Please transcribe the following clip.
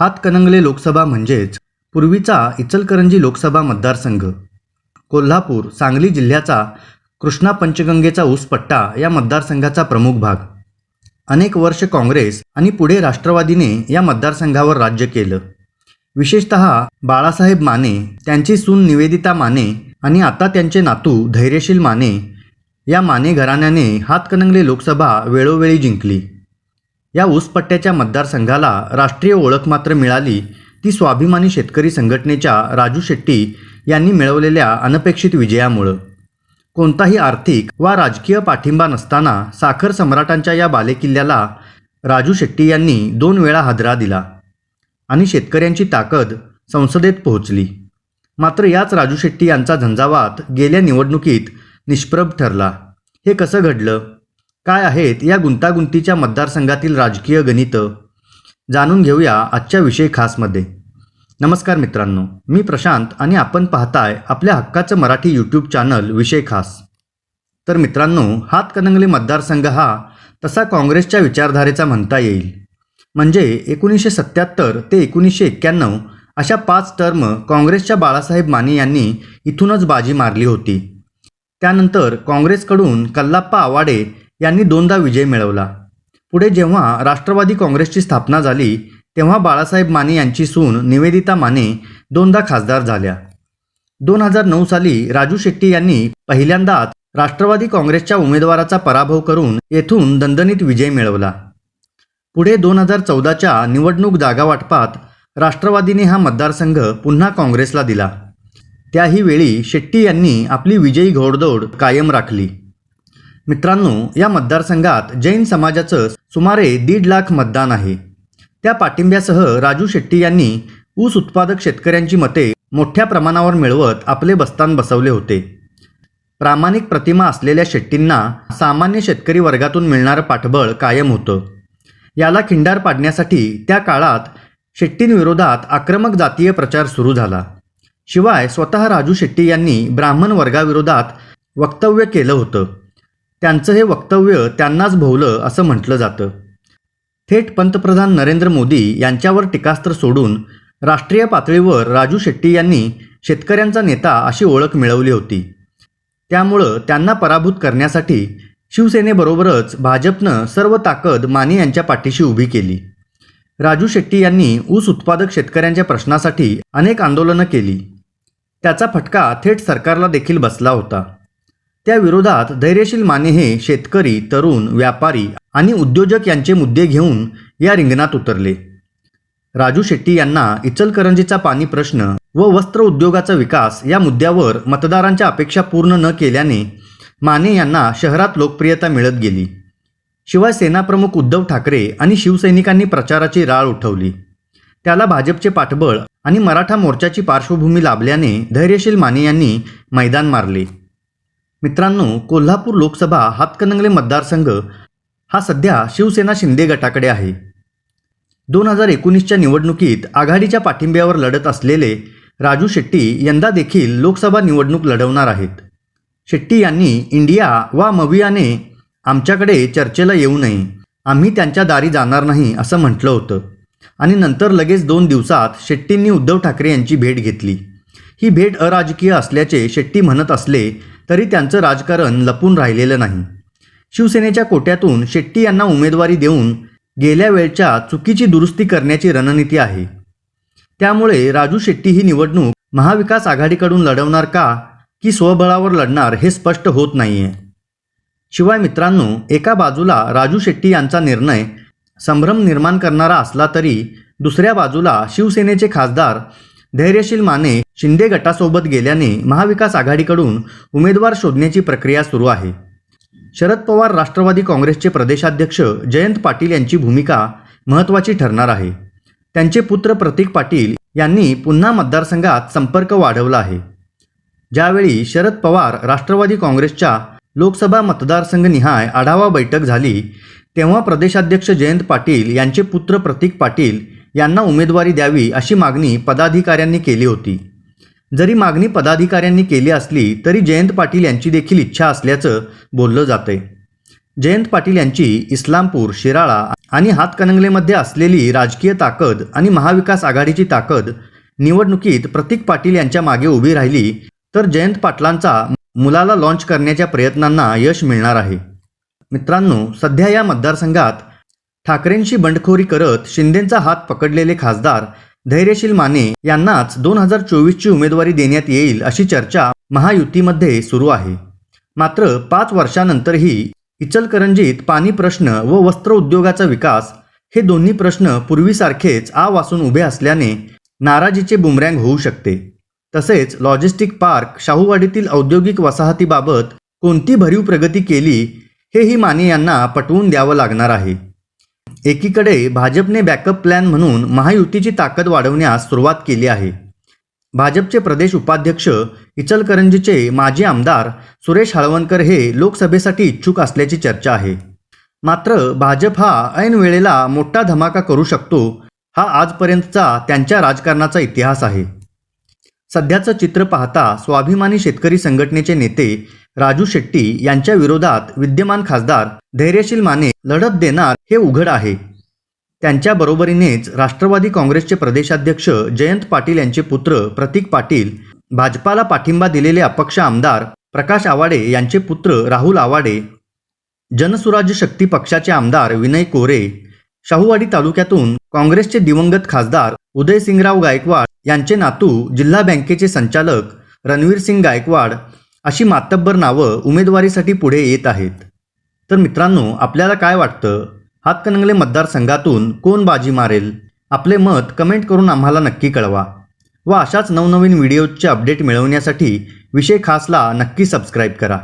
हातकणंगले लोकसभा म्हणजेच पूर्वीचा इचलकरंजी लोकसभा मतदारसंघ. कोल्हापूर सांगली जिल्ह्याचा कृष्णा पंचगंगेचा ऊसपट्टा या मतदारसंघाचा प्रमुख भाग. अनेक वर्ष काँग्रेस आणि पुढे राष्ट्रवादीने या मतदारसंघावर राज्य केलं. विशेषत बाळासाहेब माने त्यांची सून निवेदिता माने आणि आता त्यांचे नातू धैर्यशील माने या माने घराण्याने हातकणंगले लोकसभा वेळोवेळी जिंकली. या ऊसपट्ट्याच्या मतदारसंघाला राष्ट्रीय ओळख मात्र मिळाली. ती स्वाभिमानी शेतकरी संघटनेच्या राजू शेट्टी यांनी मिळवलेल्या अनपेक्षित विजयामुळं. कोणताही आर्थिक वा राजकीय पाठिंबा नसताना साखर सम्राटांच्या या बालेकिल्ल्याला राजू शेट्टी यांनी दोन वेळा हादरा दिला आणि शेतकऱ्यांची ताकद संसदेत पोहोचली. मात्र याच राजू शेट्टी यांचा झंझावात गेल्या निवडणुकीत निष्प्रभ ठरला. हे कसं घडलं? काय आहेत या गुंतागुंतीच्या मतदारसंघातील राजकीय गणितं? जाणून घेऊया आजच्या विषय खासमध्ये. नमस्कार मित्रांनो मी प्रशांत आणि आपण पाहताय आपल्या हक्काचं मराठी यूट्यूब चॅनल विषय खास. तर मित्रांनो हातकणंगले मतदारसंघ हा तसा काँग्रेसच्या विचारधारेचा म्हणता येईल. म्हणजे एकोणीसशे सत्याहत्तर ते एकोणीसशे एक्क्याण्णव अशा पाच टर्म काँग्रेसच्या बाळासाहेब माने यांनी इथूनच बाजी मारली होती. त्यानंतर काँग्रेसकडून कल्लाप्पा आवाडे यांनी दोनदा विजय मिळवला. पुढे जेव्हा राष्ट्रवादी काँग्रेसची स्थापना झाली तेव्हा बाळासाहेब माने यांची सून निवेदिता माने दोनदा खासदार झाल्या. दोन हजार नऊ साली राजू शेट्टी यांनी पहिल्यांदाच राष्ट्रवादी काँग्रेसच्या उमेदवाराचा पराभव करून येथून दणदणीत विजय मिळवला. पुढे दोन हजार चौदाच्या निवडणूक जागावाटपात राष्ट्रवादीने हा मतदारसंघ पुन्हा काँग्रेसला दिला. त्याही वेळी शेट्टी यांनी आपली विजयी घोडदौड कायम राखली. मित्रांनो या मतदारसंघात जैन समाजाचं सुमारे दीड लाख मतदान आहे. त्या पाठिंब्यासह राजू शेट्टी यांनी ऊस उत्पादक शेतकऱ्यांची मते मोठ्या प्रमाणावर मिळवत आपले बस्तान बसवले होते. प्रामाणिक प्रतिमा असलेल्या शेट्टींना सामान्य शेतकरी वर्गातून मिळणारं पाठबळ कायम होतं. याला खिंडार पाडण्यासाठी त्या काळात शेट्टींविरोधात आक्रमक जातीय प्रचार सुरू झाला. शिवाय स्वतः राजू शेट्टी यांनी ब्राह्मण वर्गाविरोधात वक्तव्य केलं होतं. त्यांचं हे वक्तव्य त्यांनाच भोवलं असं म्हटलं जातं. थेट पंतप्रधान नरेंद्र मोदी यांच्यावर टीकास्त्र सोडून राष्ट्रीय पातळीवर राजू शेट्टी यांनी शेतकऱ्यांचा नेता अशी ओळख मिळवली होती. त्यामुळं त्यांना पराभूत करण्यासाठी शिवसेनेबरोबरच भाजपनं सर्व ताकद माने यांच्या पाठीशी उभी केली. राजू शेट्टी यांनी ऊस उत्पादक शेतकऱ्यांच्या प्रश्नासाठी अनेक आंदोलनं केली. त्याचा फटका थेट सरकारला देखील बसला होता. त्या विरोधात धैर्यशील माने हे शेतकरी तरुण व्यापारी आणि उद्योजक यांचे मुद्दे घेऊन या रिंगणात उतरले. राजू शेट्टी यांना इचलकरंजीचा पाणी प्रश्न व वस्त्र उद्योगाचा विकास या मुद्द्यावर मतदारांच्या अपेक्षा पूर्ण न केल्याने माने यांना शहरात लोकप्रियता मिळत गेली. शिवाय सेनाप्रमुख उद्धव ठाकरे आणि शिवसैनिकांनी प्रचाराची राळ उठवली. त्याला भाजपचे पाठबळ आणि मराठा मोर्चाची पार्श्वभूमी लाभल्याने धैर्यशील माने यांनी मैदान मारले. मित्रांनो कोल्हापूर लोकसभा हातकणंगले मतदारसंघ हा सध्या शिवसेना शिंदे गटाकडे आहे. दोन हजार एकोणीसच्या निवडणुकीत आघाडीच्या पाठिंब्यावर लढत असलेले राजू शेट्टी यंदा देखील लोकसभा निवडणूक लढवणार आहेत. शेट्टी यांनी इंडिया वा मवियाने आमच्याकडे चर्चेला येऊ नये आम्ही त्यांच्या दारी जाणार नाही असं म्हटलं होतं. आणि नंतर लगेच दोन दिवसात शेट्टींनी उद्धव ठाकरे यांची भेट घेतली. ही भेट अराजकीय असल्याचे शेट्टी म्हणत असले तरी त्यांचं राजकारण लपून राहिलेलं नाही. शिवसेनेच्या कोट्यातून शेट्टी यांना उमेदवारी देऊन गेल्या वेळच्या चुकीची दुरुस्ती करण्याची रणनीती आहे. त्यामुळे राजू शेट्टी ही निवडणूक महाविकास आघाडीकडून लढवणार का की स्वबळावर लढणार हे स्पष्ट होत नाहीये. शिवाय मित्रांनो एका बाजूला राजू शेट्टी यांचा निर्णय संभ्रम निर्माण करणारा असला तरी दुसऱ्या बाजूला शिवसेनेचे खासदार धैर्यशील माने शिंदे गटासोबत गेल्याने महाविकास आघाडीकडून उमेदवार शोधण्याची प्रक्रिया सुरू आहे. शरद पवार राष्ट्रवादी काँग्रेसचे प्रदेशाध्यक्ष जयंत पाटील यांची भूमिका महत्त्वाची ठरणार आहे. त्यांचे पुत्र प्रतीक पाटील यांनी पुन्हा मतदारसंघात संपर्क वाढवला आहे. ज्यावेळी शरद पवार राष्ट्रवादी काँग्रेसच्या लोकसभा मतदारसंघ निहाय आढावा बैठक झाली तेव्हा प्रदेशाध्यक्ष जयंत पाटील यांचे पुत्र प्रतीक पाटील यांना उमेदवारी द्यावी अशी मागणी पदाधिकाऱ्यांनी केली होती. जरी मागणी पदाधिकाऱ्यांनी केली असली तरी जयंत पाटील यांची देखील इच्छा असल्याचं बोललं जातंय. जयंत पाटील यांची इस्लामपूर शिराळा आणि हातकणंगलेमध्ये असलेली राजकीय ताकद आणि महाविकास आघाडीची ताकद निवडणुकीत प्रतीक पाटील यांच्या मागे उभी राहिली तर जयंत पाटलांचा मुलाला लाँच करण्याच्या प्रयत्नांना यश मिळणार आहे. मित्रांनो सध्या या मतदारसंघात ठाकरेंशी बंडखोरी करत शिंदेंचा हात पकडलेले खासदार धैर्यशील माने यांनाच दोन हजार चोवीसची उमेदवारी देण्यात येईल अशी चर्चा महायुतीमध्ये सुरू आहे. मात्र पाच वर्षानंतरही इचलकरंजीत पाणी प्रश्न व वस्त्र उद्योगाचा विकास हे दोन्ही प्रश्न पूर्वीसारखेच आ वासून उभे असल्याने नाराजीचे बुमरँग होऊ शकते. तसेच लॉजिस्टिक पार्क शाहूवाडीतील औद्योगिक वसाहतीबाबत कोणती भरीव प्रगती केली हेही माने यांना पटवून द्यावं लागणार आहे. एकीकडे भाजपने बॅकअप प्लॅन म्हणून महायुतीची ताकद वाढवण्यास सुरुवात केली आहे. भाजपचे प्रदेश उपाध्यक्ष इचलकरंजीचे माजी आमदार सुरेश हळवणकर हे लोकसभेसाठी इच्छुक असल्याची चर्चा आहे. मात्र भाजप हा ऐन वेळेला मोठा धमाका करू शकतो हा आजपर्यंतचा त्यांच्या राजकारणाचा इतिहास आहे. सध्याचं चित्र पाहता स्वाभिमानी शेतकरी संघटनेचे नेते राजू शेट्टी यांच्या विरोधात विद्यमान खासदार धैर्यशील माने लढत देणार हे उघड आहे. त्यांच्या बरोबरीनेच राष्ट्रवादी काँग्रेसचे प्रदेशाध्यक्ष जयंत पाटील यांचे पुत्र प्रतीक पाटील भाजपाला पाठिंबा दिलेले अपक्ष आमदार प्रकाश आवाडे यांचे पुत्र राहुल आवाडे जनसुराज्य शक्ती पक्षाचे आमदार विनय कोरे शाहूवाडी तालुक्यातून काँग्रेसचे दिवंगत खासदार उदयसिंगराव गायकवाड यांचे नातू जिल्हा बँकेचे संचालक रणवीर सिंग गायकवाड अशी मातब्बर नावं उमेदवारीसाठी पुढे येत आहेत. तर मित्रांनो आपल्याला काय वाटतं? हातकणंगले मतदारसंघातून कोण बाजी मारेल? आपले मत कमेंट करून आम्हाला नक्की कळवा व अशाच नवनवीन व्हिडिओजचे अपडेट मिळवण्यासाठी विषय खासला नक्की सबस्क्राईब करा.